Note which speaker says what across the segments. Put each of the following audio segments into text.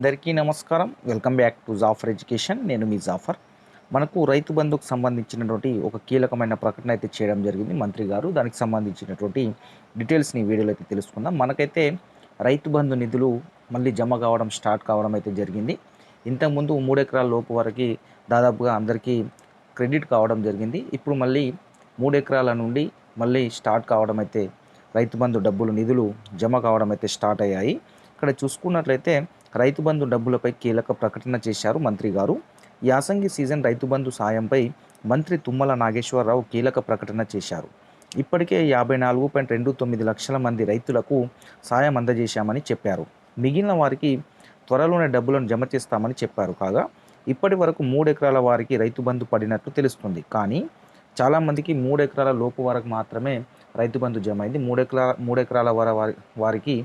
Speaker 1: అందరికీ నమస్కారం. Welcome back to Jafar education. నేను మీ జాఫర్. మనకు రైతు బంధుకు సంబంధించినటువంటి ఒక కీలకమైన ప్రకటన అయితే చేయడం జరిగింది మంత్రి గారు. దానికి సంబంధించినటువంటి డీటెయిల్స్ని వీడియోలో అయితే తెలుసుకుందాం. మనకైతే రైతు బంధు నిధులు మళ్ళీ జమ కావడం స్టార్ట్ కావడం అయితే జరిగింది. ఇంతకుముందు మూడు ఎకరాల లోపు వరకు దాదాపుగా అందరికీ క్రెడిట్ కావడం జరిగింది. ఇప్పుడు మళ్ళీ మూడు ఎకరాల నుండి మళ్ళీ స్టార్ట్ కావడం అయితే రైతు బంధు డబ్బులు నిధులు జమ కావడం అయితే స్టార్ట్ అయ్యాయి. ఇక్కడ చూసుకున్నట్లయితే రైతు బంధు డబ్బులపై కీలక ప్రకటన చేశారు మంత్రి గారు. యాసంగి సీజన్ రైతు బంధు సాయంపై మంత్రి తుమ్మల నాగేశ్వరరావు కీలక ప్రకటన చేశారు. ఇప్పటికే యాభై నాలుగు పాయింట్ రెండు తొమ్మిది లక్షల మంది రైతులకు సాయం అందజేశామని చెప్పారు. మిగిలిన వారికి త్వరలోనే డబ్బులను జమ చేస్తామని చెప్పారు కాగా ఇప్పటి వరకు మూడు ఎకరాల వారికి రైతు బంధు పడినట్లు తెలుస్తుంది. కానీ చాలామందికి మూడు ఎకరాల లోపు వరకు మాత్రమే రైతు బంధు జమ అయింది మూడు ఎకరాల మూడు ఎకరాల వర వారి వారికి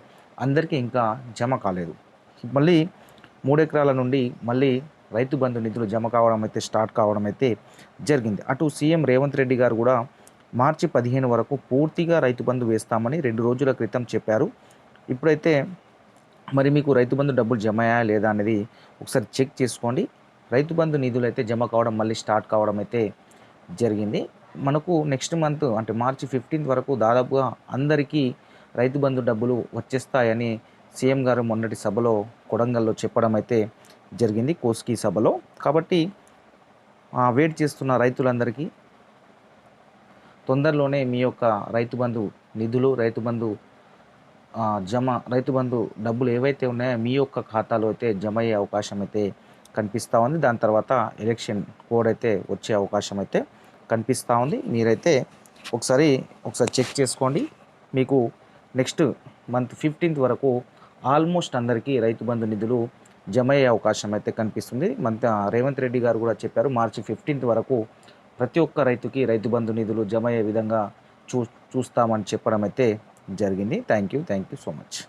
Speaker 1: అందరికీ ఇంకా జమ కాలేదు. మళ్ళీ మూడు ఎకరాల నుండి మళ్ళీ రైతు బంధు నిధులు జమ కావడం అయితే స్టార్ట్ కావడం అయితే జరిగింది. అటు సీఎం రేవంత్ రెడ్డి గారు కూడా మార్చి పదిహేను వరకు పూర్తిగా రైతు బంధు వేస్తామని రెండు రోజుల క్రితం చెప్పారు. ఇప్పుడైతే మరి మీకు రైతు బంధు డబ్బులు జమ అయ్యా లేదా అనేది ఒకసారి చెక్ చేసుకోండి. రైతు బంధు నిధులు అయితే జమ కావడం మళ్ళీ స్టార్ట్ కావడం అయితే జరిగింది. మనకు నెక్స్ట్ మంత్ అంటే మార్చి ఫిఫ్టీన్త్ వరకు దాదాపుగా అందరికీ రైతు బంధు డబ్బులు వచ్చేస్తాయని సీఎం గారు మొన్నటి సభలో కొడంగల్లో చెప్పడం అయితే జరిగింది కోస్కి సభలో. కాబట్టి వెయిట్ చేస్తున్న రైతులందరికీ తొందరలోనే మీ యొక్క రైతు బంధు నిధులు రైతు బంధు జమ రైతు బంధు డబ్బులు ఏవైతే ఉన్నాయో మీ యొక్క ఖాతాలో అయితే జమ అయ్యే అవకాశం అయితే కనిపిస్తూ ఉంది. దాని తర్వాత ఎలక్షన్ కోడ్ అయితే వచ్చే అవకాశం అయితే కనిపిస్తూ ఉంది. మీరైతే ఒకసారి ఒకసారి చెక్ చేసుకోండి. మీకు నెక్స్ట్ మంత్ ఫిఫ్టీన్త్ వరకు ఆల్మోస్ట్ అందరికీ రైతు బంధు నిధులు జమ అయ్యే అవకాశం అయితే కనిపిస్తుంది. మంత రేవంత్ రెడ్డి గారు కూడా చెప్పారు మార్చి ఫిఫ్టీన్త్ వరకు ప్రతి ఒక్క రైతుకి రైతు బంధు నిధులు జమ అయ్యే విధంగా చూ చూస్తామని చెప్పడం అయితే జరిగింది. Thank you thank you so much.